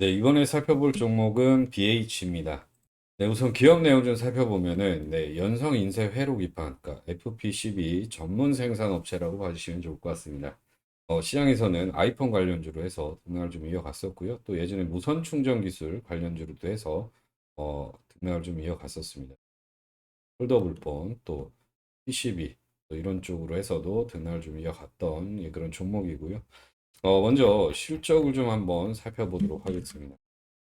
네, 이번에 살펴볼 종목은 BH입니다. 네, 우선 기업 내용 좀 살펴보면은, 네, 연성 인쇄 회로 기판, 그러니까 FP12 전문 생산 업체라고 봐주시면 좋을 것 같습니다. 어, 시장에서는 아이폰 관련주로 해서 등락을 좀 이어갔었고요. 또 예전에 무선 충전 기술 관련주로도 해서 어, 등락을 좀 이어갔었습니다. 폴더블폰, 또 PCB, 또 이런 쪽으로 해서도 등락을 좀 이어갔던 예, 그런 종목이고요. 어, 먼저 실적을 좀 한번 살펴보도록 하겠습니다.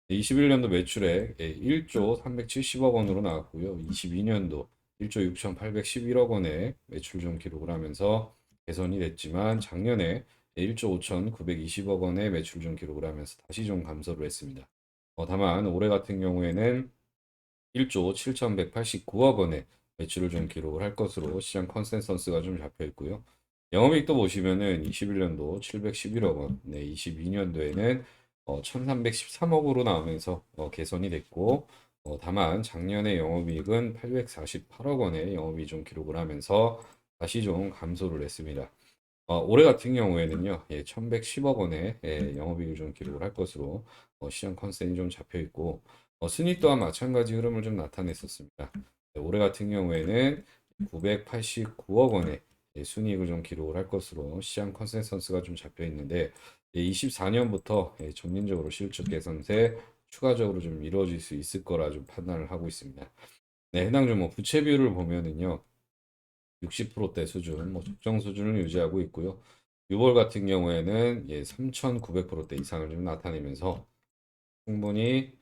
21년도 매출액 1조 370억 원으로 나왔고요. 22년도 1조 6,811억 원의 매출 좀 기록을 하면서 개선이 됐지만 작년에 1조 5,920억 원의 매출 좀 기록을 하면서 다시 좀 감소를 했습니다. 어, 다만 올해 같은 경우에는 1조 7,189억 원의 매출을 좀 기록을 할 것으로 시장 컨센서스가 좀 잡혀 있고요. 영업이익도 보시면은 21년도 711억 원, 네, 22년도에는 어, 1313억으로 나오면서 어, 개선이 됐고, 어, 다만 작년에 영업이익은 848억 원의 영업이익 좀 기록을 하면서 다시 좀 감소를 했습니다. 어, 올해 같은 경우에는요, 예, 1110억 원의 예, 영업이익을 좀 기록을 할 것으로 어, 시장 컨센이 좀 잡혀 있고, 어, 순위 또한 마찬가지 흐름을 좀 나타냈었습니다. 네, 올해 같은 경우에는 989억 원의 예, 순이익을 좀 기록을 할 것으로 시장 컨센서스가 좀 잡혀 있는데 24년부터 예, 전면적으로 실적 개선세 추가적으로 좀 이루어질 수 있을 거라 좀 판단을 하고 있습니다. 네, 해당 종목 부채 비율을 보면은요. 60%대 수준, 뭐 적정 수준을 유지하고 있고요. 6월 같은 경우에는 예, 3,900%대 이상을 좀 나타내면서 충분히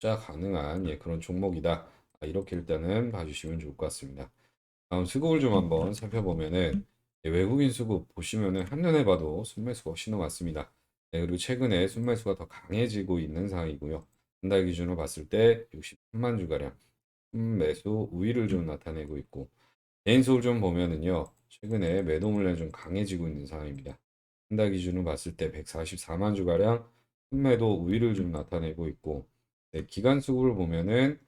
투자 가능한 예, 그런 종목이다. 아, 이렇게 일단은 봐주시면 좋을 것 같습니다. 다음 수급을 좀 한번 살펴보면은 예, 외국인 수급 보시면은 한눈에 봐도 순매수가 훨씬 더 많습니다. 네, 그리고 최근에 순매수가 더 강해지고 있는 상황이고요. 한 달 기준으로 봤을 때 63만 주가량 순매수 우위를 좀 나타내고 있고 개인 수를 좀 보면은요. 최근에 매도 물량이 좀 강해지고 있는 상황입니다. 한 달 기준으로 봤을 때 144만 주가량 순매도 우위를 좀 나타내고 있고 네, 기간 수급을 보면은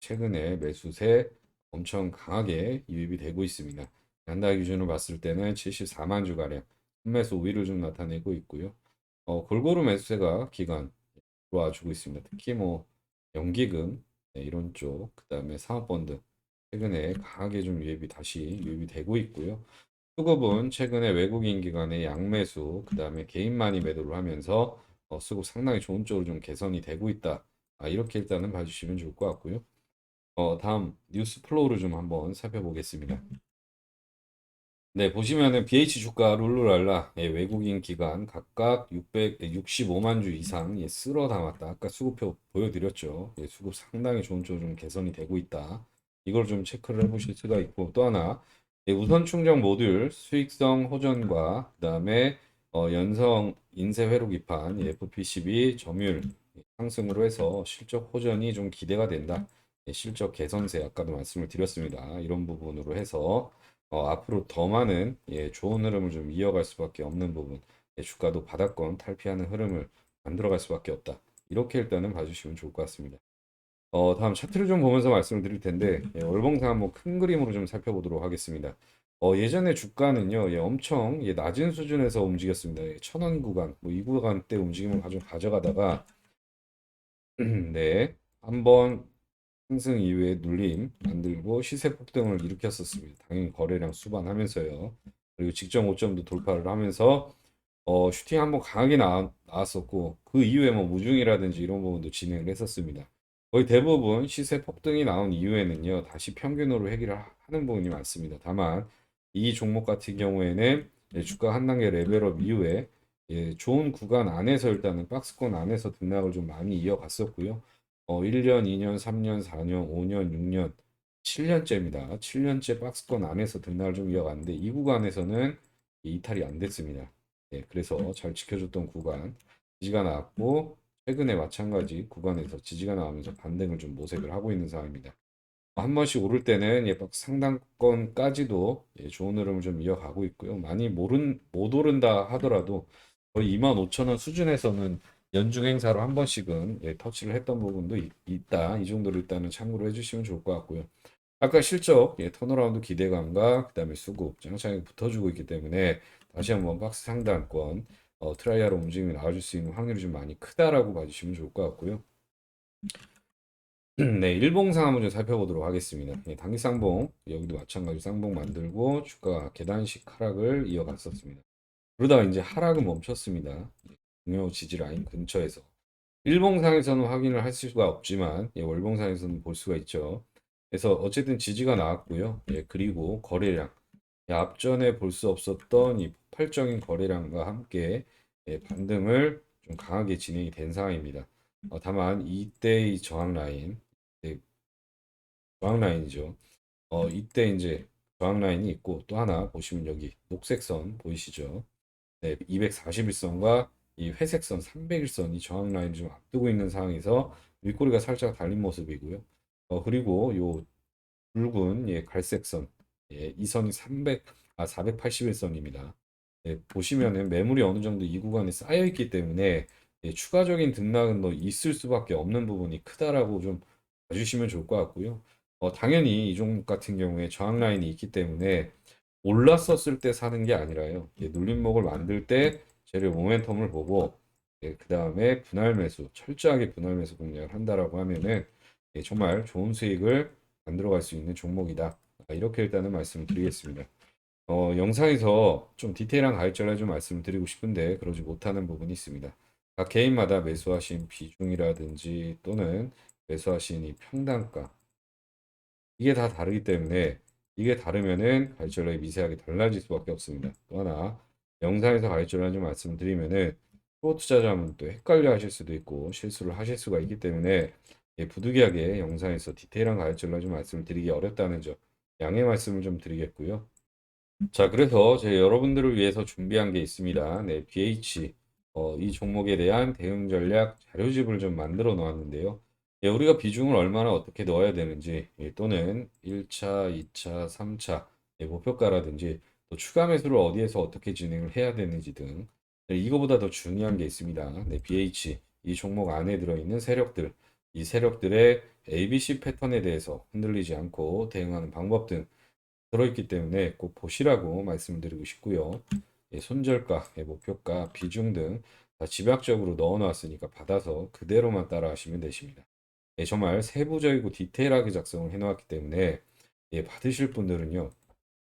최근에 매수세 엄청 강하게 유입이 되고 있습니다. 한달 기준으로 봤을 때는 74만 주가량 순매수 우위를 좀 나타내고 있고요. 어, 골고루 매수세가 기간 들어와주고 있습니다. 특히 뭐 연기금 네, 이런 쪽, 그 다음에 사모펀드 최근에 강하게 좀 유입이 다시 유입이 되고 있고요. 수급은 최근에 외국인 기관의 양매수, 그 다음에 개인만이 매도를 하면서 어, 수급 상당히 좋은 쪽으로 좀 개선이 되고 있다. 아, 이렇게 일단은 봐주시면 좋을 것 같고요. 어, 다음 뉴스 플로우를 좀 한번 살펴보겠습니다. 네, 보시면은 BH 주가 룰루랄라 예, 외국인 기관 각각 665만 주 이상 예, 쓸어 담았다. 아까 수급표 보여드렸죠. 예, 수급 상당히 좋은 쪽으로 좀 개선이 되고 있다. 이걸 좀 체크를 해보실 수가 있고 또 하나 예, 우선 충전 모듈 수익성 호전과 그다음에 어, 연성 인쇄 회로 기판 예, FP12 점유율 상승으로 해서 실적 호전이 좀 기대가 된다. 예, 실적 개선세 아까도 말씀을 드렸습니다. 이런 부분으로 해서 어, 앞으로 더 많은 예, 좋은 흐름을 좀 이어갈 수밖에 없는 부분, 예, 주가도 바닥권 탈피하는 흐름을 만들어갈 수밖에 없다. 이렇게 일단은 봐주시면 좋을 것 같습니다. 어, 다음 차트를 좀 보면서 말씀을 드릴 텐데 예, 월봉상 한번 큰 그림으로 좀 살펴보도록 하겠습니다. 어, 예전에 주가는요, 예, 엄청 예, 낮은 수준에서 움직였습니다. 예, 천원 구간, 뭐 이 구간 때 움직임을 좀 가져가다가 네, 한번 상승 이후에 눌림 만들고 시세 폭등을 일으켰었습니다. 당연히 거래량 수반하면서요. 그리고 직전 고점도 돌파를 하면서 어, 슈팅 한번 강하게 나왔, 나왔었고 그 이후에 뭐 무중이라든지 이런 부분도 진행을 했었습니다. 거의 대부분 시세 폭등이 나온 이후에는요 다시 평균으로 해결을 하는 부분이 많습니다. 다만 이 종목 같은 경우에는 예, 주가 한 단계 레벨업 이후에 예, 좋은 구간 안에서 일단은 박스권 안에서 등락을 좀 많이 이어갔었고요. 어, 1년, 2년, 3년, 4년, 5년, 6년, 7년째입니다. 7년째 박스권 안에서 등락을 좀 이어갔는데 이 구간에서는 이탈이 안 됐습니다. 예, 그래서 잘 지켜줬던 구간 지지가 나왔고 최근에 마찬가지 구간에서 지지가 나오면서 반등을 좀 모색을 하고 있는 상황입니다. 한 번씩 오를 때는 예, 상단권까지도 예, 좋은 흐름을 좀 이어가고 있고요. 많이 모른 못 오른다 하더라도 거의 25,000원 수준에서는 연중 행사로 한 번씩은 예, 터치를 했던 부분도 있, 있다. 이 정도를 일단은 참고로 해주시면 좋을 것 같고요. 아까 실적 예, 턴어라운드 기대감과 그다음에 수급 짱짱하게 붙어주고 있기 때문에 다시 한번 박스 상단권 어, 트라이아로 움직임이 나와줄 수 있는 확률이 좀 많이 크다라고 봐주시면 좋을 것 같고요. 네, 일봉상 한번 좀 살펴보도록 하겠습니다. 네, 단기 쌍봉 여기도 마찬가지로 쌍봉 만들고 주가 계단식 하락을 이어갔었습니다. 그러다가 이제 하락은 멈췄습니다. 중요 지지 라인 근처에서 일봉상에서는 확인을 할 수가 없지만 예, 월봉상에서는 볼 수가 있죠. 그래서 어쨌든 지지가 나왔고요. 예, 그리고 거래량 예, 앞전에 볼 수 없었던 이 폭발적인 거래량과 함께 예, 반등을 좀 강하게 진행이 된 상황입니다. 어, 다만 이때의 저항 라인, 네, 저항 라인이죠. 어, 이때 이제 저항 라인이 있고 또 하나 보시면 여기 녹색 선 보이시죠? 네, 241선과 이 회색선 301선 이 저항 라인 좀 앞두고 있는 상황에서 윗꼬리가 살짝 달린 모습이고요. 어, 그리고 요 붉은 예, 갈색선 예, 이 선이 300, 아, 481선입니다. 예, 보시면은 매물이 어느 정도 이 구간에 쌓여 있기 때문에 예, 추가적인 등락은 더 있을 수밖에 없는 부분이 크다라고 좀 봐주시면 좋을 것 같고요. 어, 당연히 이 종목 같은 경우에 저항 라인이 있기 때문에 올랐었을 때 사는 게 아니라요. 예, 눌림목을 만들 때 재료 모멘텀을 보고 예, 그 다음에 분할 매수, 철저하게 분할 매수 공략을 한다라고 하면은 예, 정말 좋은 수익을 만들어 갈 수 있는 종목이다. 아, 이렇게 일단은 말씀드리겠습니다. 어, 영상에서 좀 디테일한 가입전을 좀 말씀드리고 싶은데 그러지 못하는 부분이 있습니다. 각 개인마다 매수하신 비중이라든지 또는 매수하신 이 평단가 이게 다 다르기 때문에 이게 다르면은 가입전략이 미세하게 달라질 수밖에 없습니다. 또 하나 영상에서 좀 말씀드리면은 초 투자자면 또 헷갈려 하실 수도 있고 실수를 하실 수가 있기 때문에 예, 부득이하게 영상에서 디테일한 가입전략 좀 말씀드리기 어렵다는 점 양해 말씀을 좀 드리겠고요. 자, 그래서 제 여러분들을 위해서 준비한 게 있습니다. 네, BH 어, 이 종목에 대한 대응 전략 자료집을 좀 만들어 놓았는데요. 예, 우리가 비중을 얼마나 어떻게 넣어야 되는지 예, 또는 1차, 2차, 3차 예, 목표가라든지 또 추가 매수를 어디에서 어떻게 진행을 해야 되는지 등 네, 이거보다 더 중요한 게 있습니다. 네, BH 이 종목 안에 들어있는 세력들 이 세력들의 ABC 패턴에 대해서 흔들리지 않고 대응하는 방법 등 들어있기 때문에 꼭 보시라고 말씀드리고 싶고요. 예, 손절가, 예, 목표가, 비중 등 다 집약적으로 넣어놨으니까 받아서 그대로만 따라 하시면 되십니다. 예, 정말 세부적이고 디테일하게 작성을 해놓았기 때문에 예, 받으실 분들은요.